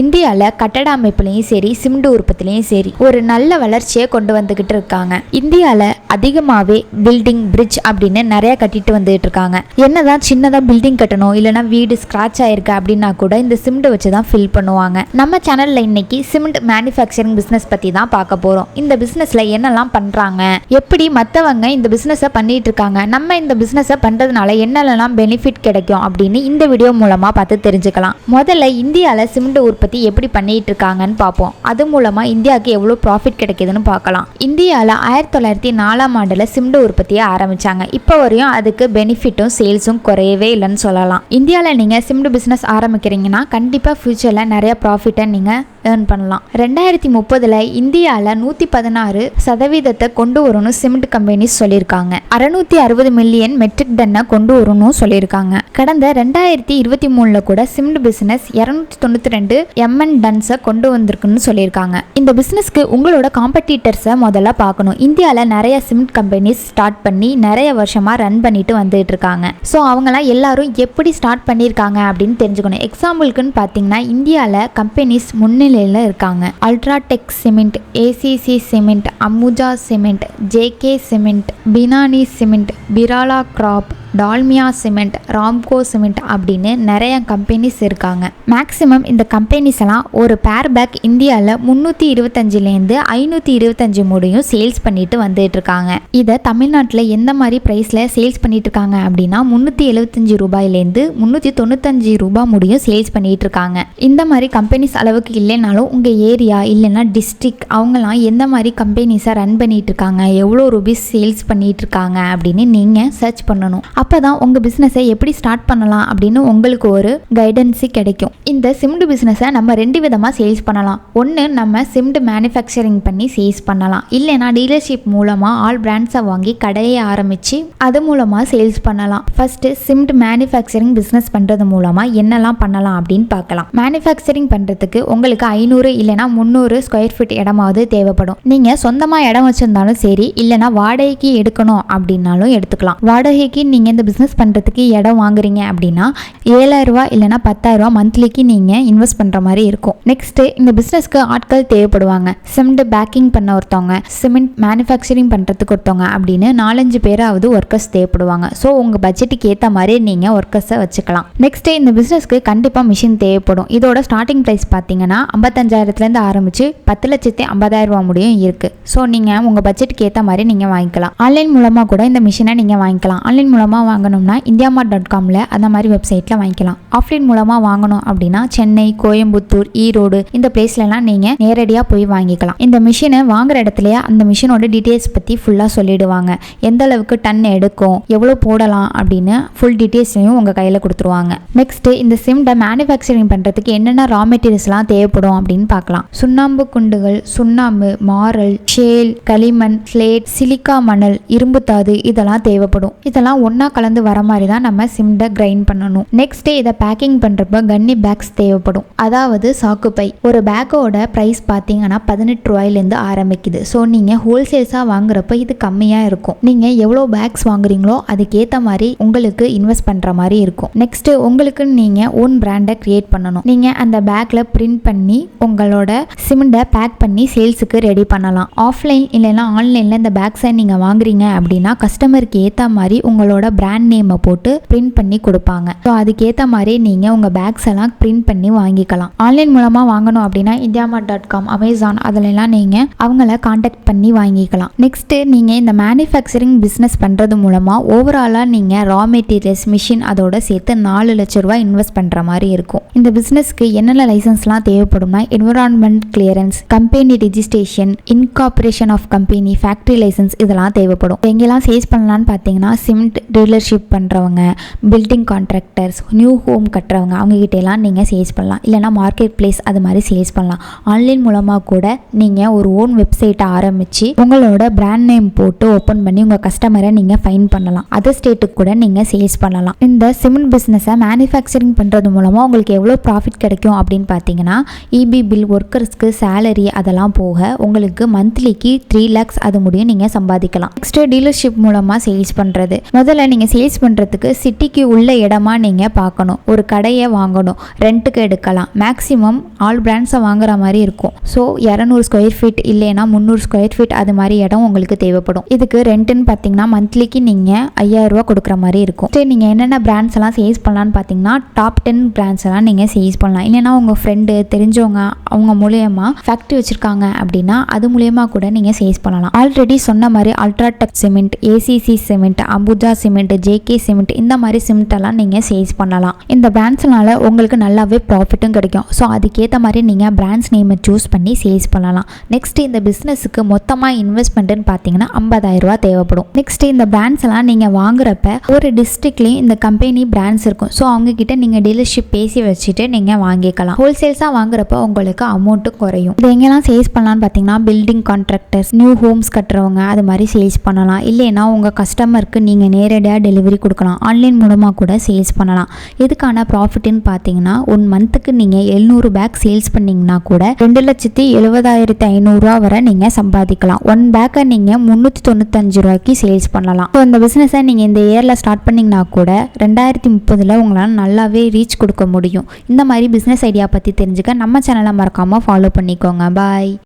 இந்தியாவில் கட்டட அமைப்புலையும் சரி சிமெண்ட் உற்பத்திலையும் சரி ஒரு நல்ல வளர்ச்சியை கொண்டு வந்துக்கிட்டு இருக்காங்க. இந்தியாவில் அதிகமாகவே பில்டிங் பிரிட்ஜ் அப்படின்னு நிறைய கட்டிட்டு வந்துட்டு இருக்காங்க. என்னதான் சின்னதாக பில்டிங் கட்டணும் இல்லைனா வீடு ஸ்க்ராட்ச் ஆயிருக்கு அப்படின்னா கூட இந்த சிமெண்ட் வச்சு தான் ஃபில் பண்ணுவாங்க. நம்ம சேனலில் இன்னைக்கு சிமெண்ட் மேனுஃபேக்சரிங் பிஸ்னஸ் பற்றி தான் பார்க்க போகிறோம் இந்த பிஸ்னஸில் என்னெல்லாம் பண்ணுறாங்க எப்படி மற்றவங்க இந்த பிஸ்னஸை பண்ணிட்டு இருக்காங்க? நம்ம இந்த பிஸ்னஸை பண்ணுறதுனால என்னென்னலாம் பெனிஃபிட் கிடைக்கும் அப்படின்னு இந்த வீடியோ மூலமாக பார்த்து தெரிஞ்சுக்கலாம். முதல்ல இந்தியாவில் சிமெண்ட் உற்பத்தி எப்படி பண்ணிட்டு இருக்காங்கன்னு பார்ப்போம். அது மூலமாக இந்தியாவுக்கு எவ்வளோ ப்ராஃபிட் கிடைக்குதுன்னு பார்க்கலாம். இந்தியாவில் ஆயிரத்தி தொள்ளாயிரத்தி நாலாம் ஆண்டில் சிம்டு உற்பத்தியை ஆரம்பிச்சாங்க. இப்போ வரையும் அதுக்கு பெனிஃபிட்டும் சேல்ஸும் குறையவே இல்லைன்னு சொல்லலாம். இந்தியாவில் நீங்கள் சிம்டு பிஸ்னஸ் ஆரம்பிக்கிறீங்கன்னா கண்டிப்பாக ஃப்யூச்சரில் நிறைய ப்ராஃபிட்டை நீங்கள் ஏர்ன் பண்ணலாம். ரெண்டாயிரத்தி முப்பதில் இந்தியாவில் நூற்றி பதினாறு சதவீதத்தை கொண்டு வரணும் சிமெண்ட் கம்பெனிஸ் சொல்லியிருக்காங்க. அறுநூத்தி அறுபது மில்லியன் மெட்ரிக் டன்னை கொண்டு வரணும் சொல்லியிருக்காங்க. கடந்த ரெண்டாயிரத்தி இருபத்தி மூணில் கூட சிமெண்ட் பிஸ்னஸ் இரநூத்தி தொண்ணூற்றி ரெண்டு எம்என் டன்ஸை கொண்டு வந்திருக்குன்னு சொல்லியிருக்காங்க. இந்த பிஸ்னஸ்க்கு உங்களோட காம்படிட்டர்ஸை முதல்ல பார்க்கணும். இந்தியாவில் நிறைய சிமெண்ட் கம்பெனிஸ் ஸ்டார்ட் பண்ணி நிறைய வருஷமாக ரன் பண்ணிட்டு வந்துட்டு இருக்காங்க. ஸோ அவங்களாம் எல்லாரும் எப்படி ஸ்டார்ட் பண்ணியிருக்காங்க அப்படின்னு தெரிஞ்சுக்கணும். எக்ஸாம்பிளுக்குன்னு பார்த்தீங்கன்னா இந்தியாவில் கம்பெனிஸ் முன்னிலையில் இருக்காங்க. UltraTech cement ACC cement Ambuja cement JK cement Binani cement Birla group Dalmia cement Ramco cement அப்படின்னு நிறைய கம்பெனிஸ் இருக்காங்க. மேக்ஸிமம் இந்த கம்பெனிஸ் எல்லாம் ஒரு பேர் பேக் இந்தியாவில் முந்நூற்றி இருபத்தஞ்சிலேருந்து ஐநூற்றி இருபத்தஞ்சு முடியும் சேல்ஸ் பண்ணிட்டு வந்துட்டு இருக்காங்க. இதை தமிழ்நாட்டில் எந்த மாதிரி ப்ரைஸில் சேல்ஸ் பண்ணிட்டு இருக்காங்க அப்படின்னா முந்நூற்றி எழுபத்தஞ்சு ரூபாயிலேருந்து முந்நூற்றி தொண்ணூத்தஞ்சு ரூபாய் முடியும் சேல்ஸ் பண்ணிட்டு இருக்காங்க. இந்த மாதிரி கம்பெனிஸ் அளவுக்கு இல்லைனாலும் உங்கள் ஏரியா இல்லைன்னா டிஸ்ட்ரிக் அவங்கலாம் எந்த மாதிரி கம்பெனிஸை ரன் பண்ணிட்டு இருக்காங்க எவ்வளோ ருபீஸ் சேல்ஸ் பண்ணிட்டு இருக்காங்க அப்படின்னு நீங்கள் சர்ச் பண்ணணும். அப்போ தான் உங்கள் பிஸ்னஸை எப்படி ஸ்டார்ட் பண்ணலாம் அப்படின்னு உங்களுக்கு ஒரு கைடன்ஸு கிடைக்கும். இந்த சிம்டு பிஸ்னஸை நம்ம ரெண்டு விதமாக சேல்ஸ் பண்ணலாம். ஒன்று நம்ம சிம்டு மேனுஃபேக்சரிங் பண்ணி சேல்ஸ் பண்ணலாம். இல்லைனா டீலர்ஷிப் மூலமாக ஆல் பிராண்ட்ஸை வாங்கி கடையை ஆரம்பித்து அது மூலமாக சேல்ஸ் பண்ணலாம். ஃபஸ்ட்டு சிம்டு மேனுஃபேக்சரிங் பிஸ்னஸ் பண்ணுறது மூலமாக என்னெல்லாம் பண்ணலாம் அப்படின்னு பார்க்கலாம். மேனுஃபேக்சரிங் பண்ணுறதுக்கு உங்களுக்கு ஐநூறு இல்லைனா முந்நூறு ஸ்கொயர் ஃபீட் இடமாவது தேவைப்படும். நீங்கள் சொந்தமாக இடம் வச்சுருந்தாலும் சரி இல்லைனா வாடகைக்கு எடுக்கணும் அப்படின்னாலும் எடுத்துக்கலாம். வாடகைக்கு நீங்கள் இந்த பிஸ்னஸ் பண்ணுறதுக்கு இடம் வாங்குறீங்க அப்படின்னா ஏழாயிரரூவா இல்லைனா பத்தாயிரரூவா மந்த்லிக்கு நீங்கள் இன்வெஸ்ட் பண்ணுற மாதிரி இருக்கும். நெக்ஸ்ட்டு இந்த பிஸ்னஸ்க்கு ஆட்கள் தேவைப்படுவாங்க. சிமெண்ட் பேக்கிங் பண்ண ஒருத்தவங்க சிமெண்ட் மேனுஃபேக்சரிங் பண்ணுறதுக்கு ஒருத்தவங்க அப்படின்னு நாலஞ்சு பேராவது ஒர்க்கர்ஸ் தேவைப்படுவாங்க. ஸோ உங்கள் பட்ஜெட்டுக்கு ஏற்ற மாதிரி நீங்கள் ஒர்க்கர்ஸை வச்சுக்கலாம். நெக்ஸ்ட்டு இந்த பிஸ்னஸ்க்கு கண்டிப்பாக மிஷின் தேவைப்படும். இதோட ஸ்டார்டிங் ப்ரைஸ் பார்த்தீங்கன்னா ஐம்பத்தஞ்சாயிரத்துலேருந்து ஆரம்பித்து பத்து லட்சத்தி ஐம்பதாயிரம் ரூபா முடியும் இருக்குது ஸோ நீங்கள் உங்கள் பட்ஜெட்டுக்கு ஏற்ற மாதிரி நீங்கள் வாங்கிக்கலாம். ஆன்லைன் மூலமாக கூட இந்த மிஷினை நீங்கள் வாங்கிக்கலாம். ஆன்லைன் மூலமாக வாங்கணும்னா இந்தியாமார்ட் டாட் காமில் அந்த மாதிரி வெப்சைட்டில் வாங்கிக்கலாம். ஆஃப்லைன் மூலமாக வாங்கணும் அப்படின்னா சென்னை கோயம்புத்தூர் ஈரோடு இந்த பிளேஸ்லலாம் நீங்கள் நேரடியாக போய் வாங்கிக்கலாம். இந்த மிஷினை வாங்குற இடத்துலயே அந்த மிஷினோட டீட்டெயில்ஸ் பற்றி ஃபுல்லாக சொல்லிடுவாங்க. எந்த அளவுக்கு டன் எடுக்கும் எவ்வளோ போடலாம் அப்படின்னு ஃபுல் டீட்டெயில்ஸையும் உங்கள் கையில் கொடுத்துருவாங்க. நெக்ஸ்ட்டு இந்த சிம்டை மேனுஃபேக்சரிங் பண்ணுறதுக்கு என்னென்ன ரா மெட்டீரியல்ஸ்லாம் தேவைப்படும் அப்படின்னு பார்க்கலாம். சுண்ணாம்பு குண்டுகள் சுண்ணாம்பு மாரல் ஷேல் களிமண் ஸ்லேட் சிலிக்கா மணல் இரும்புத்தாது இதெல்லாம் தேவைப்படும். இதெல்லாம் ஒன்றா கலந்து வர மாதிரி தான் நம்ம சிம்டை கிரைண்ட் பண்ணணும். நெக்ஸ்ட்டு இதை பேக்கிங் பண்ணுறப்ப கன்னி பேக்ஸ் தேவைப்படும். அதாவது சாக்குப்பை ஒரு பேக்கோட ப்ரைஸ் பார்த்தீங்கன்னா பதினெட்டு ரூபாயிலேருந்து ஆரம்பிக்குது. ஸோ நீங்கள் ஹோல்சேல்ஸாக வாங்குறப்ப இது கம்மியாக இருக்கும். நீங்கள் எவ்வளோ பேக்ஸ் வாங்குறீங்களோ அதுக்கேற்ற மாதிரி உங்களுக்கு இன்வெஸ்ட் பண்ணுற மாதிரி இருக்கும். நெக்ஸ்ட்டு உங்களுக்குன்னு நீங்கள் ஓன் பிராண்டை க்ரியேட் பண்ணணும். நீங்கள் அந்த பேக்கில் பிரிண்ட் பண்ணி உங்களோட சிமெண்டை பேக் பண்ணி சேல்ஸுக்கு ரெடி பண்ணலாம். ஆஃப்லைன் இல்லைன்னா ஆன்லைனில் இந்த பேக்ஸை நீங்கள் வாங்குறீங்க அப்படின்னா கஸ்டமருக்கு ஏற்ற மாதிரி உங்களோட பிராண்ட் நேமை போட்டு பிரிண்ட் பண்ணி கொடுப்பாங்க. ஸோ அதுக்கேற்ற மாதிரி நீங்கள் உங்கள் பேக்ஸ் எல்லாம் பிரிண்ட் பண்ணி வாங்கிக்கலாம். ஆன்லைன் மூலமாக வாங்கணும் அப்படின்னா இந்தியாமார்ட் டாட் காம் அமேசான் அதிலெல்லாம் நீங்கள் அவங்கள காண்டாக்ட் பண்ணி வாங்கிக்கலாம். நெக்ஸ்ட்டு நீங்கள் இந்த மேனுஃபேக்சரிங் பிஸ்னஸ் பண்ணுறது மூலமாக ஓவராலாக நீங்கள் ரா மெட்டீரியல்ஸ் மிஷின் அதோட சேர்த்து நாலு லட்ச ரூபாய் இன்வெஸ்ட் பண்ணுற மாதிரி இருக்கும். இந்த பிஸ்னஸ்க்கு என்னென்ன லைசன்ஸ்லாம் தேவைப்படும்னா environment clearance company registration incorporation of company factory licence இதெல்லாம் தேவைப்படும். எங்கெல்லாம் சேல்ஸ் பண்ணலான்னு பார்த்தீங்கன்னா சிமெண்ட் டீலர்ஷிப் பண்ணுறவங்க பில்டிங் கான்ட்ராக்டர்ஸ் நியூ ஹோம் கட்டுறவங்க அவங்க நீங்கள் சேல்ஸ் பண்ணலாம். இல்லைனா மார்க்கெட் பிளேஸ் அது மாதிரி சேல்ஸ் பண்ணலாம். ஆன்லைன் மூலமாக கூட நீங்கள் ஒரு ஓன் வெப்சைட்டை ஆரம்பித்து உங்களோட பிராண்ட் நேம் போட்டு ஓப்பன் பண்ணி உங்கள் கஸ்டமரை நீங்கள் ஃபைன் பண்ணலாம். அதர் ஸ்டேட்டுக்கு கூட நீங்கள் சேல்ஸ் பண்ணலாம். இந்த சிமெண்ட் பிஸ்னஸை மேனுஃபேக்சரிங் பண்ணுறது மூலமாக உங்களுக்கு எவ்வளோ ப்ராஃபிட் கிடைக்கும் அப்படின்னு பார்த்தீங்கன்னா இபி பில் ஒர்க்கர்ஸ்க்கு சேலரி அதெல்லாம் போக உங்களுக்கு மந்த்லிக்கு த்ரீ லேக்ஸ் அது முடியும் நீங்கள் சம்பாதிக்கலாம். நெக்ஸ்ட்டு டீலர்ஷிப் மூலமாக சேல்ஸ் பண்ணுறது முதல்ல நீங்கள் சேல்ஸ் பண்ணுறதுக்கு சிட்டிக்கு உள்ள இடமா நீங்கள் பார்க்கணும். ஒரு கடையை வாங்கணும். ரெண்ட்டுக்கு எடுக்கலாம். மேக்ஸிமம் ஆல் பிராண்ட்ஸை வாங்குற மாதிரி இருக்கும். ஸோ இரநூறு ஸ்கொயர் ஃபீட் இல்லைன்னா முந்நூறு ஸ்கொயர் ஃபீட் அது மாதிரி இடம் உங்களுக்கு தேவைப்படும். இதுக்கு ரெண்ட்டுன்னு பார்த்தீங்கன்னா மந்த்லிக்கு நீங்கள் ஐயாயிரரூவா கொடுக்குற மாதிரி இருக்கும். சரி நீங்கள் என்னென்ன பிராண்ட்ஸ் எல்லாம் சேல்ஸ் பண்ணலான்னு பார்த்தீங்கன்னா டாப் டென் பிராண்ட்ஸ் எல்லாம் நீங்கள் சேல்ஸ் பண்ணலாம். இல்லைன்னா உங்கள் ஃப்ரெண்டு தெரிஞ்சவங்க அவங்க மூலியமாக ஃபேக்ட்ரி வச்சுருக்காங்க அப்படின்னா அது மூலியமாக கூட நீங்கள் சேல்ஸ் பண்ணலாம். ஆல்ரெடி சொன்ன மாதிரி UltraTech cement ACC cement Ambuja cement JK cement இந்த மாதிரி சிமெண்ட்டெல்லாம் நீங்கள் சேல்ஸ் பண்ணலாம். இந்த பிராண்ட்ஸ்னால உங்களுக்கு நல்லாவே ப்ராஃபிட்டும் கிடைக்கும். ஸோ அதுக்கேற்ற மாதிரி நீங்கள் பிராண்ட்ஸ் நேமை சூஸ் பண்ணி சேல்ஸ் பண்ணலாம். நெக்ஸ்ட் இந்த பிஸ்னஸுக்கு மொத்தமாக இன்வெஸ்ட்மெண்ட்டுன்னு பார்த்தீங்கன்னா ஐம்பதாயிரம் ரூபா தேவைப்படும். நெக்ஸ்ட் இந்த பிராண்ட்ஸ் எல்லாம் நீங்கள் வாங்குறப்ப ஒரு டிஸ்ட்ரிக்ட்லேயும் இந்த கம்பெனி பிராண்ட்ஸ் இருக்கும். ஸோ அவங்கக்கிட்ட நீங்கள் டீலர்ஷிப் பேசி வச்சுட்டு நீங்கள் வாங்கிக்கலாம். ஹோல்சேல்ஸாக வாங்குறப்ப உங்களுக்கு அமௌண்ட்டும் குறையும். இது எங்கெல்லாம் சேல்ஸ் பண்ணலாம்னு பார்த்தீங்கன்னா பில்டிங் கான்ட்ராக்டர்ஸ் நியூ ஹோம்ஸ் கட்டுறவங்க அது மாதிரி சேல்ஸ் பண்ணலாம். இல்லைன்னா உங்கள் கஸ்டமருக்கு நீங்கள் நேரடியாக டெலிவரி கொடுக்கலாம். ஆன்லைன் மூலமாக கூட சேல்ஸ் பண்ணலாம். இதுக்கான ப்ராஃபிட்னு பார்த்தீங்கன்னா ஒன் மந்த்துக்கு நீங்கள் எழுநூறு பேக் சேல்ஸ் பண்ணீங்கன்னா கூட ரெண்டு லட்சத்தி எழுபதாயிரத்தி ஐநூறுரூவா வரை நீங்கள் சம்பாதிக்கலாம். ஒன் பேக்கை நீங்கள் முந்நூற்றி தொண்ணூத்தஞ்சு ரூபாய்க்கு சேல்ஸ் பண்ணலாம். ஸோ அந்த பிஸ்னஸை நீங்கள் இந்த இயரில் ஸ்டார்ட் பண்ணிங்கன்னா கூட ரெண்டாயிரத்தி முப்பதில் உங்களால் நல்லாவே ரீச் கொடுக்க முடியும். இந்த மாதிரி பிஸ்னஸ் ஐடியா பற்றி தெரிஞ்சுக்க நம்ம சேனலை மறக்காமல் ஃபாலோ பண்ணிக்கோங்க. பாய்